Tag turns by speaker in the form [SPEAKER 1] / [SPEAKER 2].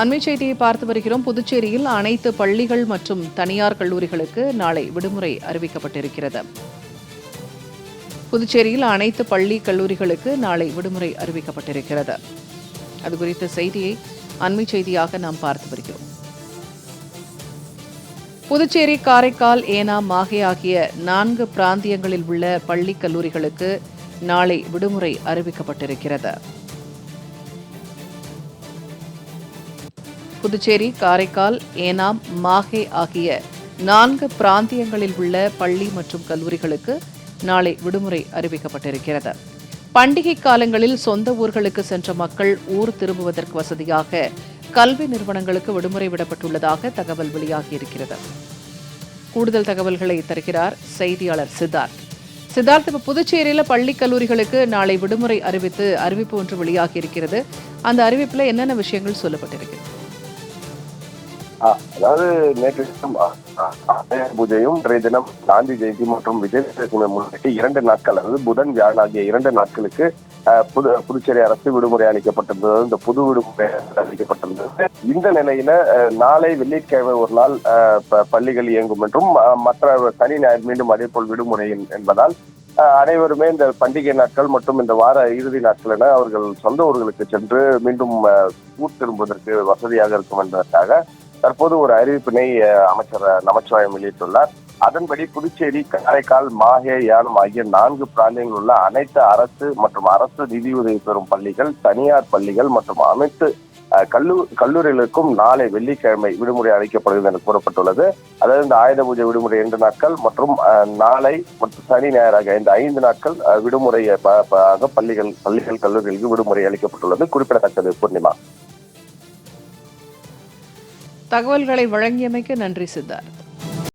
[SPEAKER 1] அண்மை செய்தியை பார்த்து வருகிறோம். புதுச்சேரியில் அனைத்து பள்ளிகள் மற்றும் தனியார் கல்லூரிகளுக்கு நாளை விடுமுறை அறிவிக்கப்பட்டிருக்கிறது. புதுச்சேரியில் அனைத்து பள்ளி கல்லூரிகளுக்கு நாளை விடுமுறை அறிவிக்கப்பட்டிருக்கிறது. அது குறித்த செய்தியை அண்மை செய்தியாக நாம் பார்த்து வருகிறோம். புதுச்சேரி காரைக்கால் ஏனாம் மாஹே ஆகிய நான்கு பிராந்தியங்களில் உள்ள பள்ளி கல்லூரிகளுக்கு நாளை விடுமுறை அறிவிக்கப்பட்டிருக்கிறது. புதுச்சேரி காரைக்கால் ஏனாம் மாஹே ஆகிய நான்கு பிராந்தியங்களில் உள்ள பள்ளி மற்றும் கல்லூரிகளுக்கு நாளை விடுமுறை அறிவிக்கப்பட்டிருக்கிறது. பண்டிகை காலங்களில் சொந்த ஊர்களுக்கு சென்ற மக்கள் ஊர் திரும்புவதற்கு வசதியாக கல்வி நிறுவனங்களுக்கு விடுமுறை விடப்பட்டுள்ளதாக தகவல் வெளியாகியிருக்கிறது. கூடுதல் தகவல்களை தருகிறார் செய்தியாளர் சித்தார்த். சித்தார்த் இப்ப புதுச்சேரியில பள்ளி கல்லூரிகளுக்கு நாளை விடுமுறை அறிவித்து அறிவிப்பு ஒன்று வெளியாகி இருக்கிறது அந்த அறிவிப்புல என்னென்ன விஷயங்கள் சொல்லப்பட்டிருக்கிறது
[SPEAKER 2] அதாவது நேற்று பூஜையும் இன்றைய தினம் காந்தி ஜெயந்தி மற்றும் விஜயதசமி முன்னிட்டு இரண்டு நாட்கள் அதாவது புதன் வியாழன் ஆகிய இரண்டு நாட்களுக்கு புது புதுச்சேரி அரசு விடுமுறை அளிக்கப்பட்டிருந்தது. இந்த புது விடுமுறை அளிக்கப்பட்டிருந்தது. இந்த நிலையில நாளை வெள்ளிக்கிழமை ஒரு நாள் பள்ளிகள் இயங்கும் என்றும் மற்ற சனி ஞாயிறு மீண்டும் அதேபோல் விடுமுறை என்பதால் அனைவருமே இந்த பண்டிகை நாட்கள் மற்றும் இந்த வார இறுதி நாட்கள் என அவர்கள் சொந்த ஊர்களுக்கு சென்று மீண்டும் ஊர் திரும்புவதற்கு வசதியாக இருக்கும் என்பதற்காக தற்போது ஒரு அறிவிப்பினை அமைச்சர் நமச்சிவாயம் வெளியிட்டுள்ளார். அதன்படி புதுச்சேரி காரைக்கால் மாஹே யானம் ஆகிய நான்கு பிராந்தியங்களில் உள்ள அனைத்து அரசு மற்றும் அரசு நிதியுதவி பெறும் பள்ளிகள் தனியார் பள்ளிகள் மற்றும் அனைத்து கல்லூ கல்லூரிகளுக்கும் நாளை வெள்ளிக்கிழமை விடுமுறை அளிக்கப்படுகிறது என கூறப்பட்டுள்ளது. அதாவது இந்த ஆயுத பூஜை விடுமுறை இரண்டு நாட்கள் மற்றும் நாளை மற்றும் சனி ஞாயிறு இந்த ஐந்து நாட்கள் விடுமுறை பள்ளிகள் பள்ளிகள் கல்லூரிகளுக்கு விடுமுறை அளிக்கப்பட்டுள்ளது. குறிப்பிடத்தக்கது பூர்ணிமா.
[SPEAKER 1] தகவல்களை வழங்கியமைக்கு நன்றி சித்தார்த்.